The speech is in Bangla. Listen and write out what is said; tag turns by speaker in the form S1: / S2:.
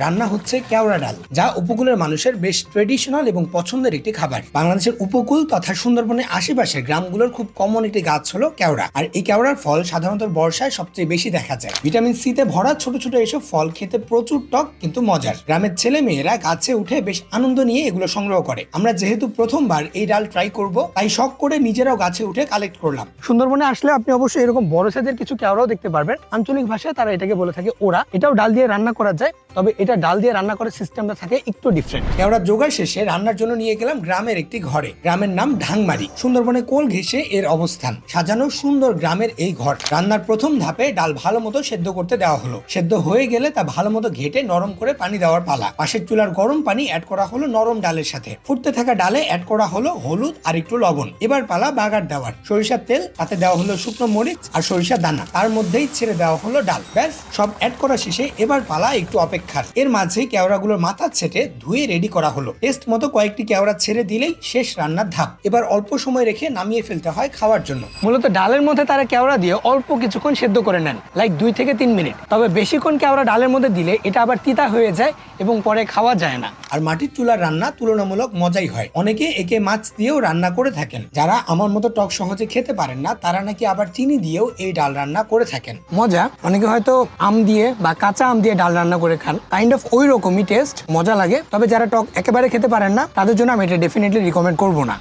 S1: রান্না হচ্ছে কেওড়া ডাল, যা উপকূলের মানুষের বেশ ট্রেডিশনাল এবং পছন্দের একটি খাবার। বাংলাদেশের উপকূল তথা সুন্দরবনের আশেপাশের গ্রামগুলোর খুব কমন একটি গাছ হলো কেওড়া। আর এই কেওড়ার ফল সাধারণত বর্ষায় সবচেয়ে বেশি দেখা যায়। ভিটামিন সি তে ভরা ছোট ছোট এসব ফল খেতে প্রচুর টক কিন্তু মজার। গ্রামের ছেলে মেয়েরা গাছে উঠে বেশ আনন্দ নিয়ে এগুলো সংগ্রহ করে। আমরা যেহেতু প্রথমবার এই ডাল ট্রাই করব, তাই শখ করে নিজেরাও গাছে উঠে কালেক্ট করলাম। সুন্দরবনে আসলে আপনি অবশ্যই এরকম বড় সাইজের কিছু কেওড়াও দেখতে পারবেন। আঞ্চলিক ভাষায় তারা এটাকে বলে থাকে ওরা এটাও ডাল দিয়ে রান্না করা যায়। তবে এটা ডাল দিয়ে রান্না করার সিস্টেমটা থাকে একটু ডিফারেন্ট কেওড়া জোগাড় শেষে রান্নার জন্য নিয়ে গেলাম গ্রামের একটি ঘরে। গ্রামের নাম ঢাংমারি। সুন্দরবনে কোল ঘেঁষে এর অবস্থান। সাজানো সুন্দর গ্রামের এই ঘর। রান্নার প্রথম ধাপে ডাল ভালো মতো সেদ্ধ করতে দেওয়া হলো। সেদ্ধ হয়ে গেলে তা ভালো মতো ঘেটে নরম করে পানি দেওয়ার পালা। পাশের চুলার গরম পানি অ্যাড করা হলো নরম ডালের সাথে। ফুটতে থাকা ডালে অ্যাড করা হলো হলুদ আর একটু লবণ। এবার পালা বাগার দেওয়ার। সরিষার তেল, তাতে দেওয়া হলো শুকনো মরিচ আর সরিষার দানা। তার মধ্যেই ছেড়ে দেওয়া হলো ডাল। ব্যাস, সব অ্যাড করা শেষে এবার পালা একটু অপেক্ষার এর মাঝে কেওড়াগুলোর মাথা ছেটে ধুয়ে রেডি করা হলো। টেস্ট মতো কয়েকটি কেওড়া ছেড়ে দিলেই শেষ রান্নার ধাপ। এবার অল্প সময় রেখে নামিয়ে ফেলতে হয় খাওয়ার জন্য। মূলত ডালের মধ্যে তারা কেওড়া দিয়ে অল্প কিছুক্ষণ সেদ্ধ করে নেন লাইক দুই থেকে তিন মিনিট। তবে বেশিক্ষণ কেওড়া ডালের মধ্যে দিলে এটা আবার তিতা হয়ে যায় এবং পরে খাওয়া যায় না। আর মাটির চুলার রান্না তুলনামূলক মজাই হয়। অনেকে একে মাছ দিয়েও রান্না করে থাকেন। যারা আমার মতো টক সহজে খেতে পারেন না, তারা নাকি আবার চিনি দিয়েও এই ডাল রান্না করে থাকেন। মজা? অনেকে হয়তো আম দিয়ে বা কাঁচা আম দিয়ে ডাল রান্না করে খান। কাইন্ড অফ ওই রকমই টেস্ট মজা লাগে। তবে যারা টক একেবারে খেতে পারেন না, তাদের জন্য আমি এটা ডেফিনেটলি রিকমেন্ড করব না।